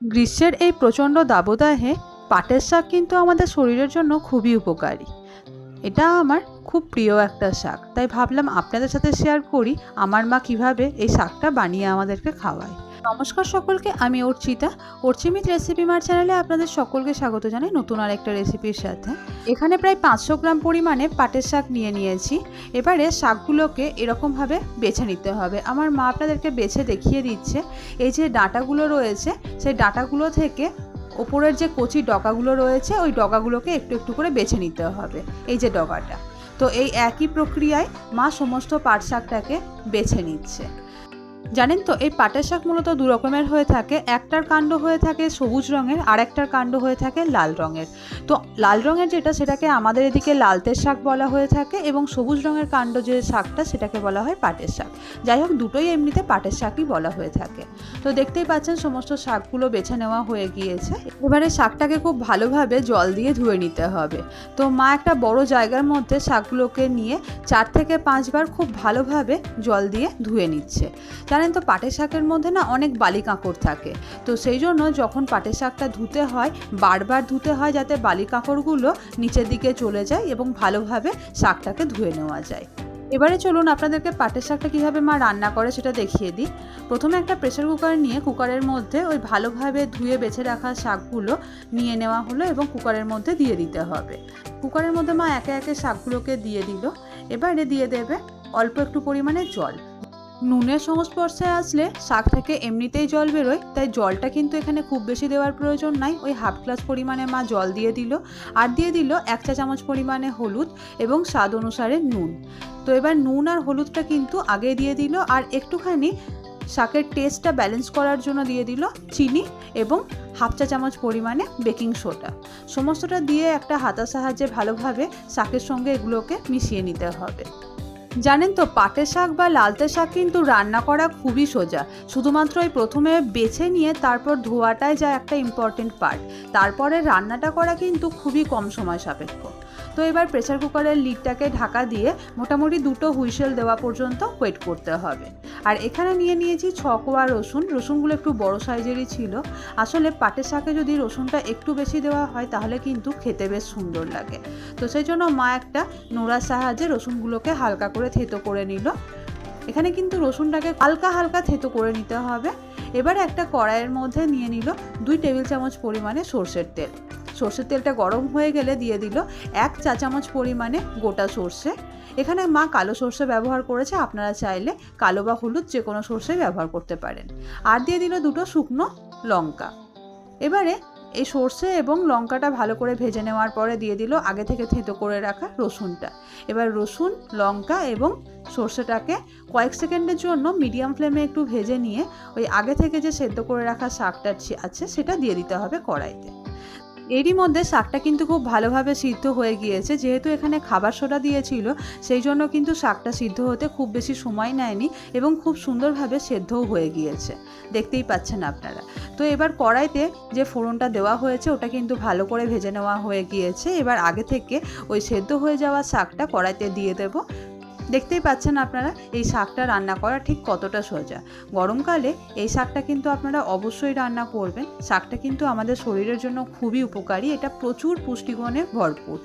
গ্রীষ্মের এই প্রচণ্ড দাবদাহে পাটের শাক কিন্তু আমাদের শরীরের জন্য খুবই উপকারী। এটা আমার খুব প্রিয় একটা শাক। তাই ভাবলাম আপনাদের সাথে শেয়ার করি, আমার মা কীভাবে এই শাকটা বানিয়ে আমাদেরকে খাওয়ায়। নমস্কার সকলকে, আমি অর্চিতা। অর্চিমিত রেসিপি মার চ্যানেলে আপনাদের সকলকে স্বাগত জানাই নতুন আর একটা রেসিপির সাথে। এখানে প্রায় পাঁচশো গ্রাম পরিমাণে পাটের শাক নিয়ে নিয়েছি। এবারে শাকগুলোকে এরকমভাবে বেছে নিতে হবে। আমার মা আপনাদেরকে বেছে দেখিয়ে দিচ্ছে। এই যে ডাঁটাগুলো রয়েছে, সেই ডাঁটাগুলো থেকে ওপরের যে কচি ডগাগুলো রয়েছে, ওই ডগাগুলোকে একটু একটু করে বেছে নিতে হবে, এই যে ডগাটা। তো এই একই প্রক্রিয়ায় মা সমস্ত পাট শাকটাকে বেছে নিচ্ছে। জানেন তো, এই পাটের শাক মূলত দু রকমের হয়ে থাকে। একটার কাণ্ড হয়ে থাকে সবুজ রঙের, আর একটার কাণ্ড হয়ে থাকে লাল রঙের। তো লাল রঙের যেটা, সেটাকে আমাদের এদিকে লালতের শাক বলা হয়ে থাকে এবং সবুজ রঙের কাণ্ড যে শাকটা, সেটাকে বলা হয় পাটের শাক। যাই হোক, দুটোই এমনিতে পাটের শাকই বলা হয়ে থাকে। তো দেখতেই পাচ্ছেন সমস্ত শাকগুলো বেছে নেওয়া হয়ে গিয়েছে। এবারে শাকটাকে খুব ভালোভাবে জল দিয়ে ধুয়ে নিতে হবে। তো মা একটা বড় জায়গার মধ্যে শাকগুলোকে নিয়ে চার থেকে পাঁচবার খুব ভালোভাবে জল দিয়ে ধুয়ে নিচ্ছে। জানেন তো পাটের শাকের মধ্যে না অনেক বালি কাঁকড় থাকে। তো সেই জন্য যখন পাটের শাকটা ধুতে হয়, বারবার ধুতে হয় যাতে বালি কাঁকড়গুলো নিচের দিকে চলে যায় এবং ভালোভাবে শাকটাকে ধুয়ে নেওয়া যায়। এবারে চলুন আপনাদেরকে পাটের শাকটা কীভাবে মা রান্না করে সেটা দেখিয়ে দিই। প্রথমে একটা প্রেশার কুকার নিয়ে কুকারের মধ্যে ওই ভালোভাবে ধুয়ে বেছে রাখা শাকগুলো নিয়ে নেওয়া হলো এবং কুকারের মধ্যে দিয়ে দিতে হবে। কুকারের মধ্যে মা একে একে শাকগুলোকে দিয়ে দিল। এবারে দিয়ে দেবে অল্প একটু পরিমাণে জল। নুনের সংস্পর্শে আসলে শাক থেকে এমনিতেই জল বেরোয়, তাই জলটা কিন্তু এখানে খুব বেশি দেওয়ার প্রয়োজন নাই। ওই হাফ গ্লাস পরিমাণে মা জল দিয়ে দিল, আর দিয়ে দিল এক চা চামচ পরিমাণে হলুদ এবং স্বাদ অনুসারে নুন। তো এবার নুন আর হলুদটা কিন্তু আগে দিয়ে দিল, আর একটুখানি শাকের টেস্টটা ব্যালেন্স করার জন্য দিয়ে দিল চিনি এবং হাফ চা চামচ পরিমাণে বেকিং সোডা সমস্তটা দিয়ে একটা হাতার সাহায্যে ভালোভাবে শাকের সঙ্গে এগুলোকে মিশিয়ে নিতে হবে। জানেন তো, পাটের শাক বা লালতে শাক কিন্তু রান্না করা খুবই সোজা। শুধুমাত্র ওই প্রথমে বেছে নিয়ে তারপর ধোয়াটাই যা একটা ইম্পর্টেন্ট পার্ট তারপরে রান্নাটা করা কিন্তু খুবই কম সময় সাপেক্ষ। তো এবার প্রেসার কুকারের লিডটাকে ঢাকা দিয়ে মোটামুটি দুটো হুইসেল দেওয়া পর্যন্ত ওয়েট করতে হবে। আর এখানে নিয়ে নিয়েছি ছ কোয়া রসুন। রসুনগুলো একটু বড় সাইজেরই ছিল। আসলে পাটের শাকে যদি রসুনটা একটু বেশি দেওয়া হয়, তাহলে কিন্তু খেতে বেশ সুন্দর লাগে। তো সেই জন্য মা একটা নোড়ার সাহায্যে রসুনগুলোকে হালকা করে থেতো করে নিল। এখানে কিন্তু রসুনটাকে হালকা হালকা থেতো করে নিতে হবে। এবার একটা কড়াইয়ের মধ্যে নিয়ে নিল দুই টেবিল চামচ পরিমাণে সর্ষের তেল। সর্ষের তেলটা গরম হয়ে গেলে দিয়ে দিল এক চা চামচ পরিমাণে গোটা সর্ষে। এখানে মা কালো সর্ষে ব্যবহার করেছে, আপনারা চাইলে কালো বা হলুদ যে কোনো সর্ষে ব্যবহার করতে পারেন। আর দিয়ে দিল দুটো শুকনো লঙ্কা। এবারে এই সর্ষে এবং লঙ্কাটা ভালো করে ভেজে নেওয়ার পরে দিয়ে দিল আগে থেকে থেতো করে রাখা রসুনটা। এবার রসুন, লঙ্কা এবং সর্ষেটাকে কয়েক সেকেন্ডের জন্য মিডিয়াম ফ্লেমে একটু ভেজে নিয়ে ওই আগে থেকে যে সেদ্ধ করে রাখা শাকটা আছে, সেটা দিয়ে দিতে হবে কড়াইতে। এরই মধ্যে শাকটা কিন্তু খুব ভালোভাবে সিদ্ধ হয়ে গিয়েছে, যেহেতু এখানে খাবার সোডা দিয়েছিল, সেই জন্য কিন্তু শাকটা সিদ্ধ হতে খুব বেশি সময় নেয়নি এবং খুব সুন্দরভাবে সেদ্ধও হয়ে গিয়েছে। দেখতেই পাচ্ছেন আপনারা। তো এবার কড়াইতে যে ফোড়নটা দেওয়া হয়েছে, ওটা কিন্তু ভালো করে ভেজে নেওয়া হয়ে গিয়েছে। এবার আগে থেকে ওই সেদ্ধ হয়ে যাওয়া শাকটা কড়াইতে দিয়ে দেবো। দেখতেই পাচ্ছেন আপনারা, এই শাকটা রান্না করা ঠিক কতটা সোজা। গরমকালে এই শাকটা কিন্তু আপনারা অবশ্যই রান্না করবেন। শাকটা কিন্তু আমাদের শরীরের জন্য খুবই উপকারী, এটা প্রচুর পুষ্টিগুণে ভরপুর।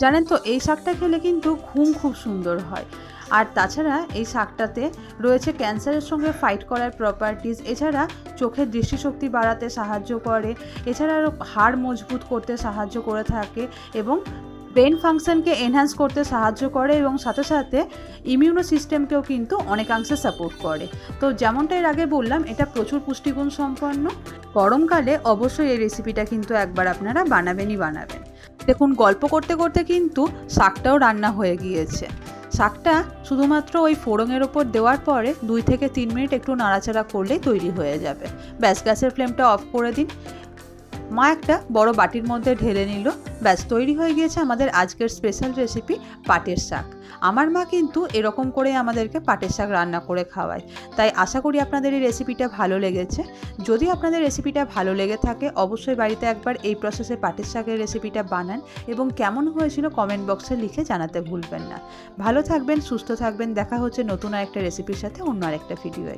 জানেন তো, এই শাকটা খেলে কিন্তু ঘুম খুব সুন্দর হয়। আর তাছাড়া এই শাকটাতে রয়েছে ক্যান্সারের সঙ্গে ফাইট করার প্রপার্টিস এছাড়া চোখের দৃষ্টিশক্তি বাড়াতে সাহায্য করে, এছাড়া হাড় মজবুত করতে সাহায্য করে থাকে, এবং ব্রেন ফাংশনকে এনহ্যান্স করতে সাহায্য করে এবং সাথে সাথে ইমিউনো সিস্টেমকেও কিন্তু অনেকাংশে সাপোর্ট করে। তো যেমনটা এর আগে বললাম, এটা প্রচুর পুষ্টিগুণ সম্পন্ন। গরমকালে অবশ্যই এই রেসিপিটা কিন্তু একবার আপনারা বানাবেনই বানাবেন। দেখুন, গল্প করতে করতে কিন্তু শাকটাও রান্না হয়ে গিয়েছে। শাকটা শুধুমাত্র ওই ফোড়নের ওপর দেওয়ার পরে দুই থেকে তিন মিনিট একটু নাড়াচাড়া করলেই তৈরি হয়ে যাবে। ব্যাস, গ্যাসের ফ্লেমটা অফ করে দিন। মা একটা বড় বাটির মধ্যে ঢেলে নিল। ব্যাস, তৈরি হয়ে গিয়েছে আমাদের আজকের স্পেশাল রেসিপি পাটের শাক। আমার মা কিন্তু এরকম করে আমাদেরকে পাটের শাক রান্না করে খাওয়ায়। তাই আশা করি আপনাদের এই রেসিপিটা ভালো লেগেছে। যদি আপনাদের রেসিপিটা ভালো লেগে থাকে, অবশ্যই বাড়িতে একবার এই প্রসেসে পাটের শাকের রেসিপিটা বানান এবং কেমন হয়েছিল কমেন্ট বক্সে লিখে জানাতে ভুলবেন না। ভালো থাকবেন, সুস্থ থাকবেন, দেখা হচ্ছে নতুন আরেকটা রেসিপির সাথে অন্য আরেকটা ভিডিওয়